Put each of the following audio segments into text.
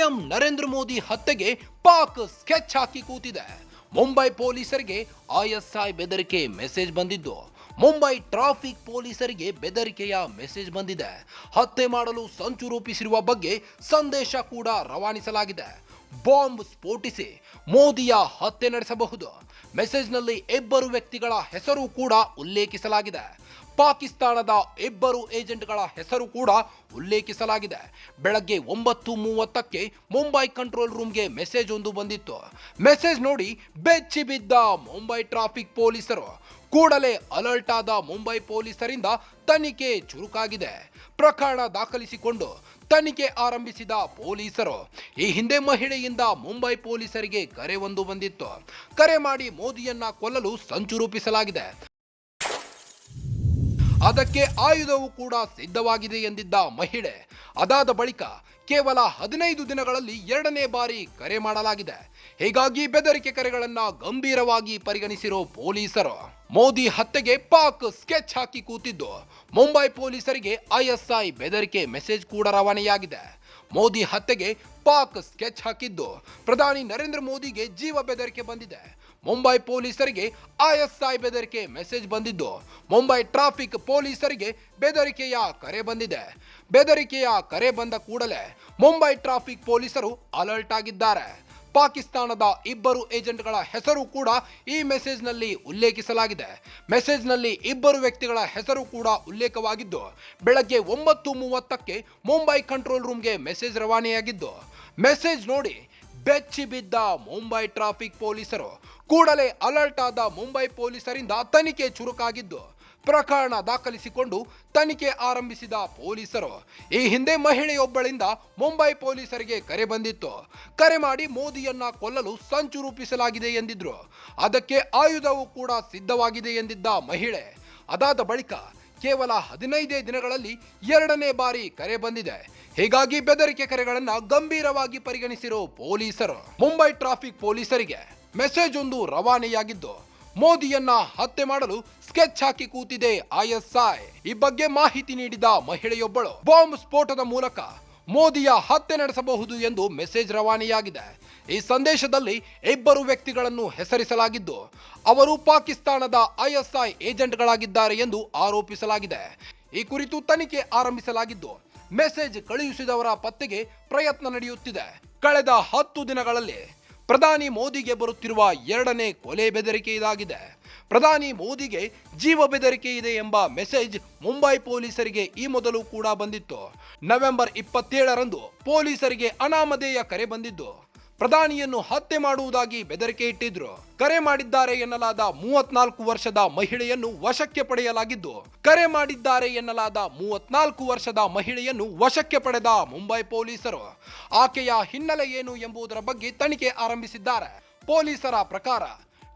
PM Narendra Modi ಹತ್ಯೆಗೆ Pak sketch ಹಾಕಿ ಕೂತಿದೆ. ಮುಂಬೈ ಪೊಲೀಸರಿಗೆ ಐಎಸ್ಐ ಬೆದರಿಕೆ ಮೆಸೇಜ್ ಬಂದಿದ್ದು. ಮುಂಬೈ ಟ್ರಾಫಿಕ್ ಪೊಲೀಸರಿಗೆ ಬೆದರಿಕೆಯ ಮೆಸೇಜ್ ಬಂದಿದೆ. ಹತ್ಯೆ ಮಾಡಲು ಸಂಚು ರೂಪಿಸಿರುವ ಬಗ್ಗೆ ಸಂದೇಶ ಕೂಡ ರವಾನಿಸಲಾಗಿದೆ. ಬಾಂಬ್ ಸ್ಫೋಟಿಸಿ ಮೋದಿಯ ಹತ್ಯೆ ನಡೆಸಬಹುದು. ಮೆಸೇಜ್ನಲ್ಲಿ ಇಬ್ಬರು ವ್ಯಕ್ತಿಗಳ ಹೆಸರು ಕೂಡ ಉಲ್ಲೇಖಿಸಲಾಗಿದೆ. ಪಾಕಿಸ್ತಾನದ ಇಬ್ಬರು ಏಜೆಂಟ್ಗಳ ಹೆಸರು ಕೂಡ ಉಲ್ಲೇಖಿಸಲಾಗಿದೆ. ಬೆಳಗ್ಗೆ ಒಂಬತ್ತು ಮೂವತ್ತಕ್ಕೆ ಮುಂಬೈ ಕಂಟ್ರೋಲ್ ರೂಮ್ಗೆ ಮೆಸೇಜ್ ಒಂದು ಬಂದಿತ್ತು. ಮೆಸೇಜ್ ನೋಡಿ ಬೆಚ್ಚಿ ಬಿದ್ದ ಮುಂಬೈ ಟ್ರಾಫಿಕ್ ಪೊಲೀಸರು ಕೂಡಲೇ ಅಲರ್ಟ್ ಆದ ಮುಂಬೈ ಪೊಲೀಸರಿಂದ ತನಿಖೆ ಚುರುಕಾಗಿದೆ. ಪ್ರಕರಣ ದಾಖಲಿಸಿಕೊಂಡು ತನಿಖೆ ಆರಂಭಿಸಿದ ಪೊಲೀಸರು. ಈ ಹಿಂದೆ ಮಹಿಳೆಯಿಂದ ಮುಂಬೈ ಪೊಲೀಸರಿಗೆ ಕರೆ ಒಂದು ಬಂದಿತ್ತು. ಕರೆ ಮಾಡಿ ಮೋದಿಯನ್ನ ಕೊಲ್ಲಲು ಸಂಚು ರೂಪಿಸಲಾಗಿದೆ. ಅದಕ್ಕೆ ಆಯುಧವು ಕೂಡ ಸಿದ್ಧವಾಗಿದೆ ಎಂದಿದ್ದ ಮಹಿಳೆ. ಅದಾದ ಬಳಿಕ ಕೇವಲ ಹದಿನೈದು ದಿನಗಳಲ್ಲಿ ಎರಡನೇ ಬಾರಿ ಕರೆ ಮಾಡಲಾಗಿದೆ. ಹೀಗಾಗಿ ಬೆದರಿಕೆ ಕರೆಗಳನ್ನ ಗಂಭೀರವಾಗಿ ಪರಿಗಣಿಸಿರೋ ಪೊಲೀಸರು ಮೋದಿ ಹತ್ಯೆಗೆ ಪಾಕ್ ಸ್ಕೆಚ್ ಹಾಕಿ ಕೂತಿದ್ದು. ಮುಂಬೈ ಪೊಲೀಸರಿಗೆ ಐಎಸ್ಐ ಬೆದರಿಕೆ ಮೆಸೇಜ್ ಕೂಡ ರವಾನೆಯಾಗಿದೆ. ಮೋದಿ ಹತ್ಯೆಗೆ ಪಾಕ್ ಸ್ಕೆಚ್ ಹಾಕಿದ್ದು. ಪ್ರಧಾನಿ ನರೇಂದ್ರ ಮೋದಿಗೆ ಜೀವ ಬೆದರಿಕೆ ಬಂದಿದೆ. ಮುಂಬೈ ಪೊಲೀಸರಿಗೆ ಐಎಸ್ಐ ಬೆದರಿಕೆ ಮೆಸೇಜ್ ಬಂದಿದ್ದು. ಮುಂಬೈ ಟ್ರಾಫಿಕ್ ಪೊಲೀಸರಿಗೆ ಬೆದರಿಕೆಯ ಕರೆ ಬಂದಿದೆ. ಬೆದರಿಕೆಯ ಕರೆ ಬಂದ ಕೂಡಲೇ ಮುಂಬೈ ಟ್ರಾಫಿಕ್ ಪೊಲೀಸರು ಅಲರ್ಟ್ ಆಗಿದ್ದಾರೆ. ಪಾಕಿಸ್ತಾನದ ಇಬ್ಬರು ಏಜೆಂಟ್ಗಳ ಹೆಸರು ಕೂಡ ಈ ಮೆಸೇಜ್ನಲ್ಲಿ ಉಲ್ಲೇಖಿಸಲಾಗಿದೆ. ಮೆಸೇಜ್ನಲ್ಲಿ ಇಬ್ಬರು ವ್ಯಕ್ತಿಗಳ ಹೆಸರು ಕೂಡ ಉಲ್ಲೇಖವಾಗಿದ್ದು, ಬೆಳಗ್ಗೆ ಒಂಬತ್ತು ಮೂವತ್ತಕ್ಕೆ ಮುಂಬೈ ಕಂಟ್ರೋಲ್ ರೂಮ್ಗೆ ಮೆಸೇಜ್ ರವಾನೆಯಾಗಿದ್ದು, ಮೆಸೇಜ್ ನೋಡಿ ಬೆಚ್ಚಿ ಬಿದ್ದ ಮುಂಬೈ ಟ್ರಾಫಿಕ್ ಪೊಲೀಸರು ಕೂಡಲೇ ಅಲರ್ಟ್ ಆದ ಮುಂಬೈ ಪೊಲೀಸರಿಂದ ತನಿಖೆ ಚುರುಕಾಗಿದ್ದು ಪ್ರಕರಣ ದಾಖಲಿಸಿಕೊಂಡು ತನಿಖೆ ಆರಂಭಿಸಿದ ಪೊಲೀಸರು. ಈ ಹಿಂದೆ ಮಹಿಳೆಯೊಬ್ಬಳಿಂದ ಮುಂಬೈ ಪೊಲೀಸರಿಗೆ ಕರೆ ಬಂದಿತ್ತು. ಕರೆ ಮಾಡಿ ಮೋದಿಯನ್ನ ಕೊಲ್ಲಲು ಸಂಚು ರೂಪಿಸಲಾಗಿದೆ ಎಂದಿದ್ರು. ಅದಕ್ಕೆ ಆಯುಧವು ಕೂಡ ಸಿದ್ಧವಾಗಿದೆ ಎಂದಿದ್ದ ಮಹಿಳೆ. ಅದಾದ ಬಳಿಕ ಕೇವಲ ಹದಿನೈದೇ ದಿನಗಳಲ್ಲಿ ಎರಡನೇ ಬಾರಿ ಕರೆ ಬಂದಿದೆ. ಹೀಗಾಗಿ ಬೆದರಿಕೆ ಕರೆಗಳನ್ನು ಗಂಭೀರವಾಗಿ ಪರಿಗಣಿಸಿರೋ ಪೊಲೀಸರು. ಮುಂಬೈ ಟ್ರಾಫಿಕ್ ಪೊಲೀಸರಿಗೆ ಮೆಸೇಜ್ ಒಂದು ರವಾನೆಯಾಗಿದ್ದು ಮೋದಿಯನ್ನ ಹತ್ಯೆ ಮಾಡಲು ಸ್ಕೆಚ್ ಹಾಕಿ ಕೂತಿದೆ ಐಎಸ್ಐ ಈ ಬಗ್ಗೆ ಮಾಹಿತಿ ನೀಡಿದ ಮಹಿಳೆಯೊಬ್ಬಳು. ಬಾಂಬ್ ಸ್ಫೋಟದ ಮೂಲಕ ಮೋದಿಯ ಹತ್ಯೆ ನಡೆಸಬಹುದು ಎಂದು ಮೆಸೇಜ್ ರವಾನೆಯಾಗಿದೆ. ಈ ಸಂದೇಶದಲ್ಲಿ ಇಬ್ಬರು ವ್ಯಕ್ತಿಗಳನ್ನು ಹೆಸರಿಸಲಾಗಿದ್ದು, ಅವರು ಪಾಕಿಸ್ತಾನದ ಐಎಸ್ಐ ಏಜೆಂಟ್ಗಳಾಗಿದ್ದಾರೆ ಎಂದು ಆರೋಪಿಸಲಾಗಿದೆ. ಈ ಕುರಿತು ತನಿಖೆ ಆರಂಭಿಸಲಾಗಿದ್ದು, ಮೆಸೇಜ್ ಕಳುಹಿಸಿದವರ ಪತ್ತೆಗೆ ಪ್ರಯತ್ನ ನಡೆಯುತ್ತಿದೆ. ಕಳೆದ ಹತ್ತು ದಿನಗಳಲ್ಲಿ ಪ್ರಧಾನಿ ಮೋದಿಗೆ ಬರುತ್ತಿರುವ ಎರಡನೇ ಕೊಲೆ ಬೆದರಿಕೆ ಇದಾಗಿದೆ. ಪ್ರಧಾನಿ ಮೋದಿಗೆ ಜೀವ ಬೆದರಿಕೆ ಇದೆ ಎಂಬ ಮೆಸೇಜ್ ಮುಂಬೈ ಪೊಲೀಸರಿಗೆ ಈ ಮೊದಲು ಕೂಡ ಬಂದಿತ್ತು. ನವೆಂಬರ್ ಇಪ್ಪತ್ತೇಳರಂದು ಪೊಲೀಸರಿಗೆ ಅನಾಮಧೇಯ ಕರೆ ಬಂದಿದ್ದು. ಪ್ರಧಾನಿಯನ್ನು ಹತ್ಯೆ ಮಾಡುವುದಾಗಿ ಬೆದರಿಕೆ ಇಟ್ಟಿದ್ರು. ಕರೆ ಮಾಡಿದ್ದಾರೆ ಎನ್ನಲಾದ ಮೂವತ್ನಾಲ್ಕು ವರ್ಷದ ಮಹಿಳೆಯನ್ನು ವಶಕ್ಕೆ ಪಡೆಯಲಾಗಿದ್ದು, ಕರೆ ಮಾಡಿದ್ದಾರೆ ಎನ್ನಲಾದ ಮೂವತ್ನಾಲ್ಕು ವರ್ಷದ ಮಹಿಳೆಯನ್ನು ವಶಕ್ಕೆ ಪಡೆದ ಮುಂಬೈ ಪೊಲೀಸರು. ಆಕೆಯ ಹಿನ್ನೆಲೆ ಏನು ಎಂಬುದರ ಬಗ್ಗೆ ತನಿಖೆ ಆರಂಭಿಸಿದ್ದಾರೆ. ಪೊಲೀಸರ ಪ್ರಕಾರ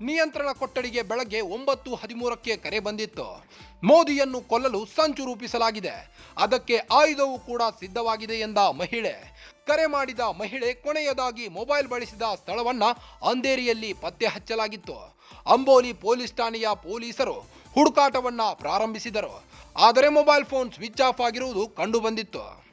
ನಿಯಂತ್ರಣ ಕೊಠಡಿಗೆ ಬೆಳಗ್ಗೆ ಒಂಬತ್ತು ಹದಿಮೂರಕ್ಕೆ ಕರೆ ಬಂದಿತ್ತು. ಮೋದಿಯನ್ನು ಕೊಲ್ಲಲು ಸಂಚು ರೂಪಿಸಲಾಗಿದೆ. ಅದಕ್ಕೆ ಆಯುಧವೂ ಕೂಡ ಸಿದ್ಧವಾಗಿದೆ ಎಂದ ಮಹಿಳೆ. ಕರೆ ಮಾಡಿದ ಮಹಿಳೆ ಕೊನೆಯದಾಗಿ ಮೊಬೈಲ್ ಬಳಸಿದ ಸ್ಥಳವನ್ನ ಅಂಧೇರಿಯಲ್ಲಿ ಪತ್ತೆ ಹಚ್ಚಲಾಗಿತ್ತು. ಅಂಬೋಲಿ ಪೊಲೀಸ್ ಠಾಣೆಯ ಪೊಲೀಸರು ಹುಡುಕಾಟವನ್ನು ಪ್ರಾರಂಭಿಸಿದರು. ಆದರೆ ಮೊಬೈಲ್ ಫೋನ್ ಸ್ವಿಚ್ ಆಫ್ ಆಗಿರುವುದು ಕಂಡುಬಂದಿತ್ತು.